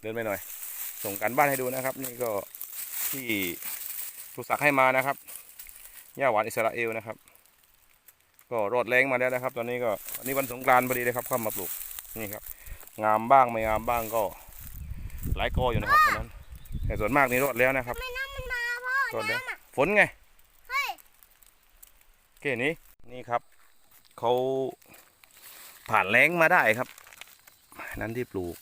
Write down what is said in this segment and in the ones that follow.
เดินไปหน่อย ส่งการบ้านให้ดูนะครับ นี่ก็ที่ครูศักดิ์ให้มานะครับหญ้าหวานอิสราเอลนะครับ ก็รอดแรงมาแล้วนะครับ ตอนนี้ก็วันนี้วันสงกรานต์พอดีเลยครับเข้ามาปลูกนี่ครับ งามบ้างไม่งามบ้างก็ หลายกออยู่นะครับตอนนั้น แต่ส่วนมากนี่รอดแล้วนะครับไม่น้ำมันมาพ่อรอดแล้วน้ำอะฝนไงเฮ้ยเกนี้นี่ครับเขาผ่านแรงมาได้ครับ นั้นที่ปลูก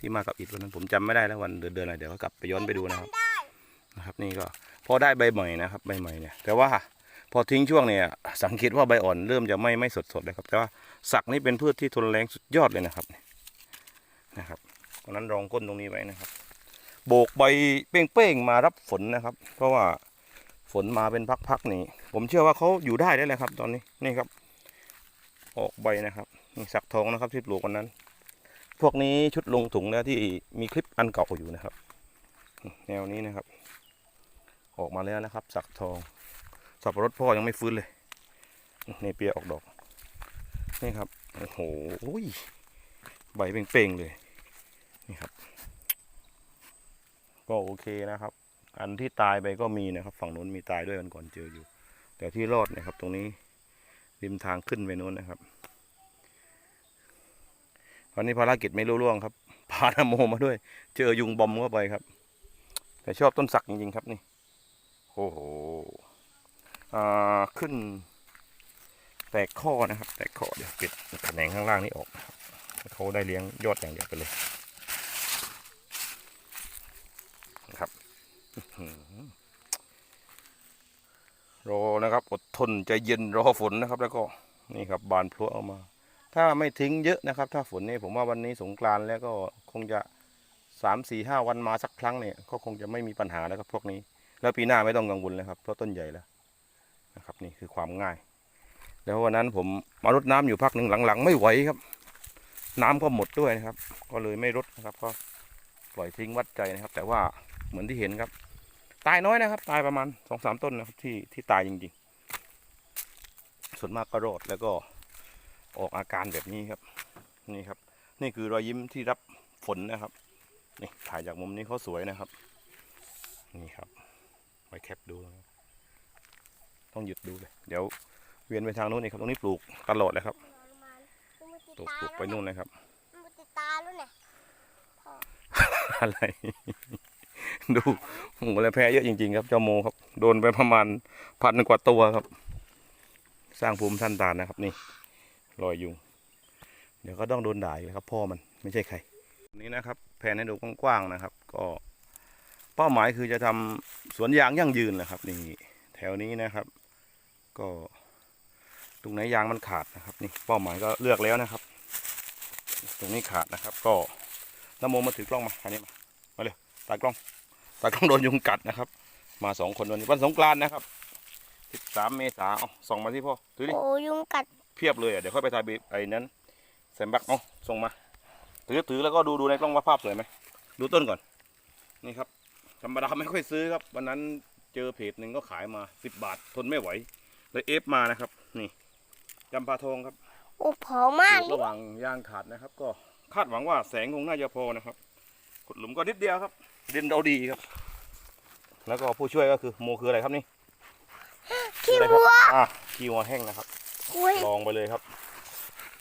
ที่มากับอิฐวันนั้นผมจำไม่ได้แล้ววันเดือนเดือนอะไรเดี๋ยวก็กลับไปย้อนไปดูนะครับได้นะครับ นี่ก็พอได้ใบใหม่นะครับใบใหม่เนี่ย แต่ว่าพอทิ้งช่วงเนี่ยสังเกตว่าใบอ่อนเริ่มจะไม่ไม่สดสดเลยครับ แต่ว่าสักนี่เป็นพืชที่ทนแรงสุดยอดเลยนะครับนะครับตอนนั้นรองก้นตรงนี้ไว้นะครับ โบกใบเป้งๆมารับฝนนะครับ เพราะว่าฝนมาเป็นพักๆนี่ผมเชื่อว่าเขาอยู่ได้ได้เลยครับ ตอนนี้นี่ครับ ออกใบนะครับนี่สักทองนะครับที่ปลูกวันนั้น พวกนี้ชุดลงถุงแล้วที่มีคลิปอันเก่าอยู่นะครับ แนวนี้นะครับ ออกมาแล้วนะครับ สักทอง สับปะรดพ่อยังไม่ฟื้นเลยนี่เปียออกดอกนี่ครับโอ้โหใบเป่งๆเลยนี่ครับ ก็โอเคนะครับ อันที่ตายไปก็มีนะครับ ฝั่งนู้นมีตายด้วยกันก่อนเจออยู่ แต่ที่รอดเนะครับ ตรงนี้ริมทางขึ้นไปนู้นนะครับ วันนี้ภารกิจไม่รุ่ร่วงครับ พานโมมาด้วย เจอยุงบอมเข้าไปครับ แต่ชอบต้นสักจริงๆครับนี่ โอ้โหขึ้น แตกข้อนะครับ แตกข้อเดี๋ยวปิดแขนงข้างล่างนี้ออกเขาได้เลี้ยงยอดอย่างเดียวไปเลยนะครับรอนะครับ อดทนใจเย็นรอฝนนะครับ แล้วก็นี่ครับบานพลุเอามา ถ้าไม่ทิ้งเยอะนะครับ ถ้าฝนนี่ผมว่าวันนี้สงกรานต์แล้วก็คงจะสามสี่ห้าวันมาสักครั้งเนี่ยก็คงจะไม่มีปัญหาแล้วครับพวกนี้ แล้วปีหน้าไม่ต้องกังวลเลยครับเพราะต้นใหญ่แล้วนะครับนี่คือความง่าย แล้ววันนั้นผมมารดน้ำอยู่พักหนึ่งหลังๆ ไม่ไหวครับ น้ำก็หมดด้วยนะครับ ก็เลยไม่รดนะครับ ก็ปล่อยทิ้งวัดใจนะครับ แต่ว่าเหมือนที่เห็นครับ ตายน้อยนะครับ ตายประมาณสองสามต้นนะครับที่ที่ตายจริงๆ ส่วนมากก็รอดแล้วก็ ออกอาการแบบนี้ครับ นี่ครับ นี่คือรอยยิ้มที่รับฝนนะครับ นี่ถ่ายจากมุมนี้เขาสวยนะครับ นี่ครับ ไว้แคปดู ต้องหยุดดูเลย เดี๋ยวเวียนไปทางนู้นนี่ครับตรงนี้ปลูกตลอดเลยครับปลูกปลูกไปนู่นเลยครับมันติดตาแล้วเนี่ยอะไร ดูโอ้โหแล้วแพ้เยอะจริงๆ ครับเจ้าโมครับ โดนไปประมาณพันกว่าตัวครับ สร้างภูมิท่านตานนะครับนี่ รอยยุง เดี๋ยวก็ต้องโดนด่าอีกแล้วครับพ่อมันไม่ใช่ใครนี่นะครับแผนให้ดูกว้างๆนะครับ ก็เป้าหมายคือจะทำสวนยางยั่งยืนนะครับนี่แถวนี้นะครับ ก็ตรงไหนยางมันขาดนะครับนี่เป้าหมายก็เลือกแล้วนะครับ ตรงนี้ขาดนะครับ ก็น้ำโมมาถือกล้องมาอันนี้มามาเร็วตากล้องตากล้องโดนยุงกัดนะครับ มาสองคนวันนี้วันสงกรานต์นะครับ13เมษาเอาส่องมาที่พ่อถือดิโอ้ยุงกัด เพียบเลยอะเดี๋ยวค่อยไปถ่ายไอ้นั้นแซมบักเอาส่งมาถือถือแล้วก็ดูดูในกล้องว่าภาพสวยไหมดูต้นก่อน นี่ครับธรรมดาไม่ค่อยซื้อครับ วันนั้นเจอเพจหนึ่งก็ขายมาสิบบาททนไม่ไหวเลยเอฟมานะครับ นี่จำปาทองครับโอ้ผอมมากระหว่างยางขาดนะครับ ก็คาดหวังว่าแสงคงน่าจะพอนะครับขุดหลุมก็นิดเดียวครับดินเราดีครับ แล้วก็ผู้ช่วยก็คือโมคืออะไรครับนี่ขี้อะไรครัวัวอะขี้วัวแห้งนะครับ คุยลองไปเลยครับ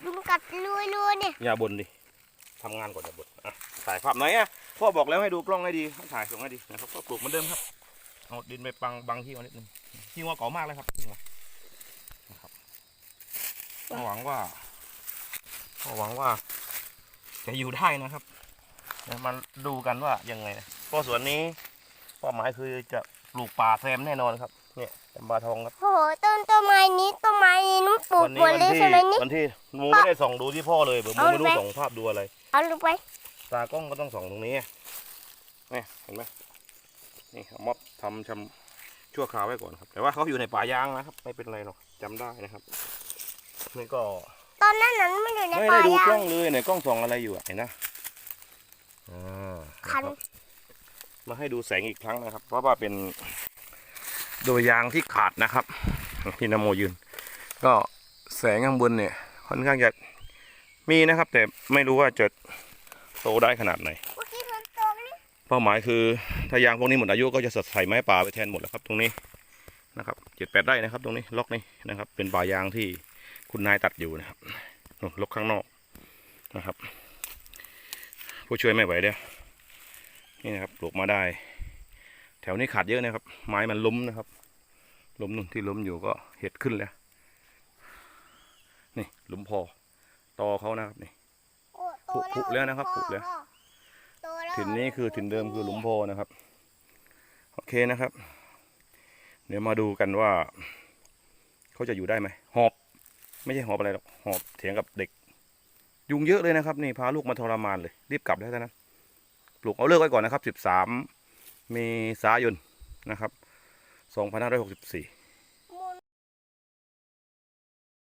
ยุงกัดรัวๆเนี่ยอย่าบ่นดิทำงานก่อนอย่าบ่นอะถ่ายภาพหน่อยอะพ่อบอกแล้วให้ดูกล้องให้ดีให้ถ่ายส่งให้ดีนะครับก็ปลูกเหมือนเดิมครับเอาดินไปปังบังที่วัวนิดนึงที่วัวเก่ามากเลยครับที่วัวนะครับก็หวังว่าก็หวังว่า จะอยู่ได้นะครับเดี๋ยวมาดูกันว่ายังไงนะเพราะสวนนี้เป้าหมายคือจะปลูกป่าแซมแน่นอนครับ เนี่ยจำปาทองครับโอ้โหต้นต้นไม้นี้ต้นไม้นี้นุ่มปลูกวัหมดเลยที่ใช่ไหมนี่ วันที่มูไม่ได้ส่องดูที่พ่อเลยเดี๋ยวมูเอาไม่รู้ไปส่องภาพดูอะไร เอาลงไป ตากล้องก็ต้องส่องตรงนี้นี่เห็นไหมนี่เอาม็อบทำชำชั่วคราวไว้ก่อนครับ แต่ว่าเขาอยู่ในป่ายางนะครับ ไม่เป็นไรหรอกจำได้นะครับนี่ก็ ตอนนั้นนั้นไม่อยู่ในไม่ป่าได้ดูยากล้องเลยเนี่ยกล้องส่องอะไรอยู่อะเห็นนะอ่าคันนะครับมาให้ดูแสงอีกครั้งนะครับ เพราะว่าเป็น โดยยางที่ขาดนะครับที่นโมยืน ก็แสงข้างบนเนี่ยค่อนข้างจะมีนะครับ แต่ไม่รู้ว่าจะโตได้ขนาดไหนเป้าหมายคือถ้ายางพวกนี้หมดอายุก็จะใส่ไม้ป่าไปแทนหมดแล้วครับ ตรงนี้นะครับเจ็ดแปดไร่นะครับ ตรงนี้ล็อกนี้นะครับ เป็นป่ายางที่คุณนายตัดอยู่นะครับล็อกข้างนอกนะครับ ผู้ช่วยไม่ไหวเดียวนี่นะครับปลูกมาได้ แถวนี้ขาดเยอะนะครับ ไม้มันล้มนะครับ ล้มนู่นที่ล้มอยู่ก็เห็ดขึ้นแล้วนี่หลุมพอตอเขานะครับนี่โอ้โตผุแล้วนะครับผุแล้วถิ่นนี้คือถิ่นเดิมคือหลุมโพนะครับโอเคนะครับ เดี๋ยวมาดูกันว่า เขาจะอยู่ได้ไหมหอบ ไม่ใช่หอบอะไรหรอกหอบเถียงกับเด็ก ยุงเยอะเลยนะครับ นี่พาลูกมาทรมานเลย รีบกลับแล้วเท่านั้นปลูกเอาเลิกไว้ก่อนนะครับ13 เมษายนนะครับ 2564